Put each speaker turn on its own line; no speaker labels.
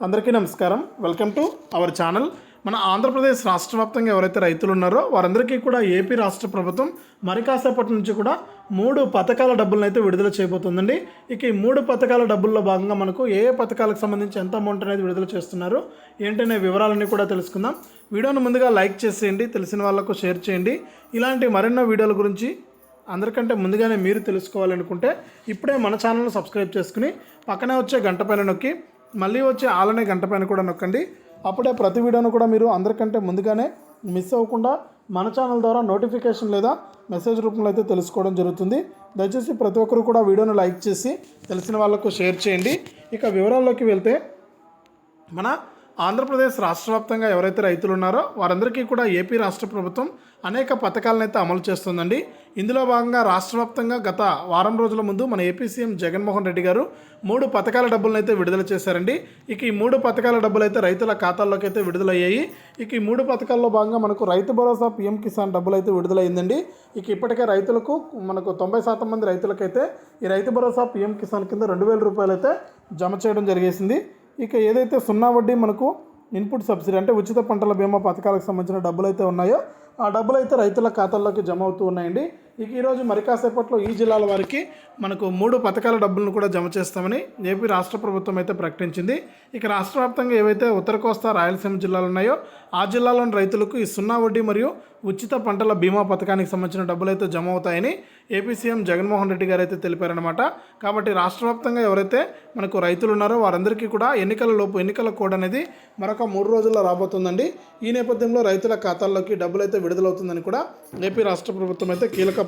అందరికీ నమస్కారం. Welcome to our channel మన ఆంధ్రప్రదేశ్ రాష్ట్ర వ్యాప్తంగా ఎవరైతే రైతులు ఉన్నారో వారందరికీ కూడా ఏపీ రాష్ట్ర ప్రభుత్వం మరి కాసేపటి నుంచి కూడా మూడు పథకాల డబ్బులను అయితే విడుదల చేయబోతుందండి. ఇక ఈ మూడు పథకాల డబ్బుల్లో భాగంగా మనకు ఏ ఏ పథకాలకు సంబంధించి ఎంత అమౌంట్ అనేది విడుదల చేస్తున్నారు ఏంటనే వివరాలన్నీ కూడా తెలుసుకుందాం. వీడియోను ముందుగా లైక్ చేసేయండి తెలిసిన వాళ్ళకు షేర్ చేయండి. ఇలాంటి మరెన్నో వీడియోల గురించి అందరికంటే ముందుగానే మీరు తెలుసుకోవాలనుకుంటే ఇప్పుడే మన ఛానల్ను సబ్స్క్రైబ్ చేసుకుని పక్కనే వచ్చే గంట పైన నొక్కి మళ్ళీ వచ్చే ఆలనే గంట పైన కూడా నొక్కండి. అప్పుడే ప్రతి వీడియోను కూడా మీరు అందరికంటే ముందుగానే మిస్ అవ్వకుండా మన ఛానల్ ద్వారా నోటిఫికేషన్ లేదా మెసేజ్ రూపంలో అయితే తెలుసుకోవడం జరుగుతుంది. దయచేసి ప్రతి ఒక్కరు కూడా వీడియోను లైక్ చేసి తెలిసిన వాళ్ళకు షేర్ చేయండి. ఇక వివరాల్లోకి వెళ్తే మన ఆంధ్రప్రదేశ్ రాష్ట్ర వ్యాప్తంగా ఎవరైతే రైతులు ఉన్నారో వారందరికీ కూడా ఏపీ రాష్ట్ర ప్రభుత్వం అనేక పథకాలను అయితే అమలు చేస్తుందండి. ఇందులో భాగంగా రాష్ట్ర వ్యాప్తంగా గత వారం రోజుల ముందు మన ఏపీ సీఎం జగన్మోహన్ రెడ్డి గారు మూడు పథకాల డబ్బులను అయితే విడుదల చేశారండి. ఇక ఈ మూడు పథకాల డబ్బులు అయితే రైతుల ఖాతాల్లోకి అయితే విడుదలయ్యాయి. ఇక ఈ మూడు పథకాల్లో భాగంగా మనకు రైతు భరోసా పీఎం కిసాన్ డబ్బులు అయితే విడుదలైందండి ఇక ఇప్పటికే రైతులకు మనకు తొంభై శాతం మంది రైతులకైతే ఈ రైతు భరోసా పీఎం కిసాన్ కింద రెండు వేల రూపాయలు అయితే జమ చేయడం జరిగేసింది. ఇక ఏదైతే సున్నా వడ్డీ మనకు ఇన్పుట్ సబ్సిడీ అంటే ఉచిత పంటల బీమా పథకాలకు సంబంధించిన డబ్బులు అయితే ఉన్నాయో ఆ డబ్బులు అయితే రైతుల ఖాతాల్లోకి జమ అవుతూ ఉన్నాయండి. ఇక ఈరోజు మరి కాసేపట్లో ఈ జిల్లాల వారికి మనకు మూడు పథకాల డబ్బులను కూడా జమ చేస్తామని ఏపీ రాష్ట్ర ప్రభుత్వం అయితే ప్రకటించింది. ఇక రాష్ట్ర వ్యాప్తంగా ఏవైతే ఉత్తర కోస్తా రాయలసీమ జిల్లాలు ఉన్నాయో ఆ జిల్లాలోని రైతులకు ఈ సున్నా వడ్డీ మరియు ఉచిత పంటల బీమా పథకానికి సంబంధించిన డబ్బులు అయితే జమ అవుతాయని ఏపీ సీఎం జగన్మోహన్ రెడ్డి గారు అయితే తెలిపారనమాట కాబట్టి రాష్ట్ర వ్యాప్తంగా ఎవరైతే మనకు రైతులు ఉన్నారో వారందరికీ కూడా ఎన్నికల లోపు ఎన్నికల కోడ్ అనేది మరొక మూడు రోజుల్లో రాబోతుందండి. ఈ నేపథ్యంలో రైతుల ఖాతాల్లోకి డబ్బులు అయితే విడుదలవుతుందని కూడా ఏపీ రాష్ట్ర ప్రభుత్వం అయితే కీలక